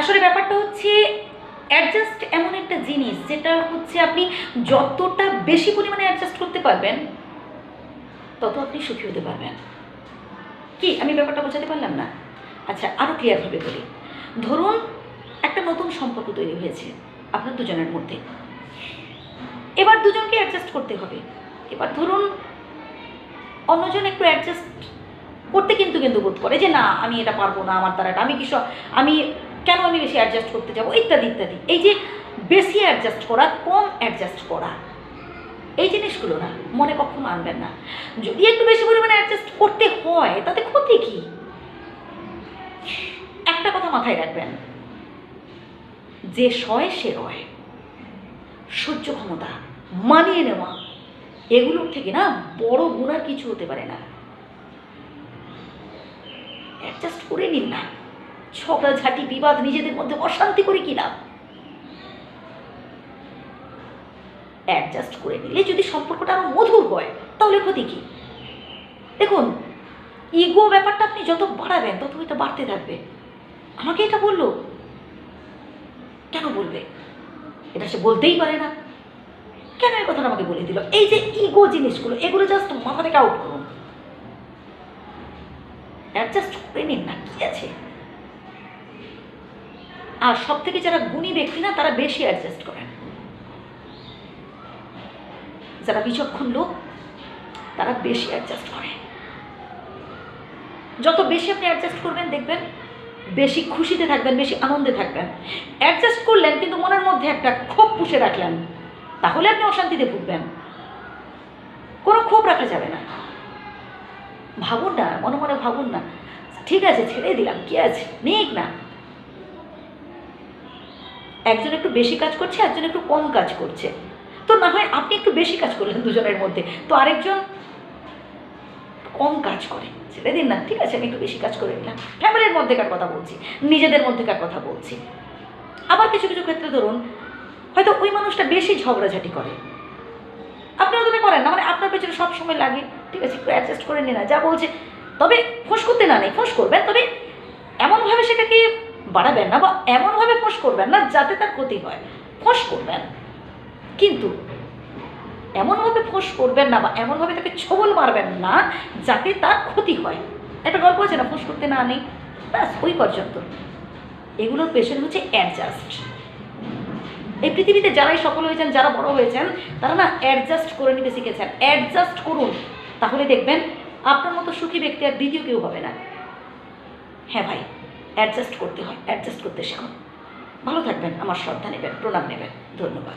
আসলে ব্যাপারটা হচ্ছে অ্যাডজাস্ট এমন একটা জিনিস যেটা হচ্ছে আপনি যতটা বেশি পরিমাণে অ্যাডজাস্ট করতে পারবেন, তত আপনি সুখী হতে পারবেন। কি? আমি ব্যাপারটা বোঝাতে পারলাম না? আচ্ছা আরও ক্লিয়ারভাবে বলি। ধরুন, একটা নতুন সম্পর্ক তৈরি হয়েছে, আপনার দুজনের মধ্যে। এবার দুজনকে অ্যাডজাস্ট করতে হবে। এবার ধরুন, অন্যজন একটু অ্যাডজাস্ট করতে কিন্তু কিন্তু বোধ করে যে, না, আমি এটা পারব না আমার দ্বারা এটা আমি কি আমি কেন আমি বেশি অ্যাডজাস্ট করতে যাব? ইত্যাদি ইত্যাদি। এই যে বেশি অ্যাডজাস্ট করা, কম অ্যাডজাস্ট করা, এই জিনিসগুলো না মনে কখনো আনবেন না। যদি একটু বেশি পরিমাণে অ্যাডজাস্ট করতে হয়, তাতে ক্ষতি কি? একটা কথা মাথায় রাখবেন। যে সয়, সে রয়। সহ্য ক্ষমতা মানিয়ে নেওয়া, এগুলোর থেকে না বড় গুণ আর কিছু হতে পারে না। অ্যাডজাস্ট করে নিন না। ঝগড়া ঝাঁটি, বিবাদ নিজেদের মধ্যে অশান্তি করে কি লাভ? অ্যাডজাস্ট করে নিলে যদি সম্পর্কটা আরও মধুর হয়, তাহলে ক্ষতি কি? দেখুন ইগো ব্যাপারটা আপনি যত বাড়াবেন, তত এটা বাড়তে থাকবে। আমাকে এটা বলল? কেন বলবে? এটা সে বলতেই পারে না। কেন এই কথাটা আমাকে বলে দিল? এই যে ইগো জিনিসগুলো, এগুলো জাস্ট মাথা থেকে আউট করুন। অ্যাডজাস্ট করে নিন না, কি আছে? আর সব থেকে যারা গুণী ব্যক্তি না, তারা বেশি অ্যাডজাস্ট করেন যারা বিচক্ষণ লোক, তারা বেশি অ্যাডজাস্ট করে। যত বেশি আপনি অ্যাডজাস্ট করবেন, দেখবেন বেশি খুশিতে থাকবেন, বেশি আনন্দে থাকবেন। অ্যাডজাস্ট করলেন, কিন্তু মনের মধ্যে একটা ক্ষোভ পুষে রাখলেন, তাহলে আপনি অশান্তিতে ভুগবেন। কোনো ক্ষোভ রাখা যাবে না। ভাবুন না, মনে মনে ভাবুন না ঠিক আছে, ছেড়ে দিলাম, কি আছে? নিক না। একজন একটু বেশি কাজ করছে, একজন একটু কম কাজ করছে। তো না হয় আপনি একটু বেশি কাজ করলেন দুজনের মধ্যে, তো আরেকজন কম কাজ করে। ছেড়ে দিন না, ঠিক আছে, আমি একটু বেশি কাজ করে নিলাম। ফ্যামিলির মধ্যেকার কথা বলছি, নিজেদের মধ্যেকার কথা বলছি। আবার কিছু কিছু ক্ষেত্রে ধরুন, হয়তো ওই মানুষটা বেশি ঝগড়াঝাটি করে। আপনিও তবে করেন না মানে আপনার পেছনে সব সময় লাগে। ঠিক আছে, একটু অ্যাডজাস্ট করে নিন না, যা বলছে। তবে ফোঁস করতে না নেই, ফোঁস করবেন, তবে এমনভাবে সেটাকে বাড়াবেন না বা এমনভাবে ফোঁস করবেন না যাতে তার ক্ষতি হয়। ফোঁস করবেন। কিন্তু এমনভাবে ফোঁস করবেন না বা এমনভাবে তাকে ছবল মারবেন না যাতে তার ক্ষতি হয়। একটা গল্প আছে না, ফোঁস করতে না নেই? ব্যাস, ওই পর্যন্ত। এগুলোর পেছনে হচ্ছে অ্যাডজাস্ট এই পৃথিবীতে যারাই সফল হয়েছেন, যারা বড় হয়েছেন, তারা না অ্যাডজাস্ট করে নিতে শিখেছেন। অ্যাডজাস্ট করুন, তাহলে দেখবেন আপনার মতো সুখী ব্যক্তি আর দ্বিতীয় কেউ হবে না। হ্যাঁ ভাই অ্যাডজাস্ট করতে হয় অ্যাডজাস্ট করতে শেখো। ভালো থাকবেন আমার শ্রদ্ধা নেবেন প্রণাম নেবেন ধন্যবাদ।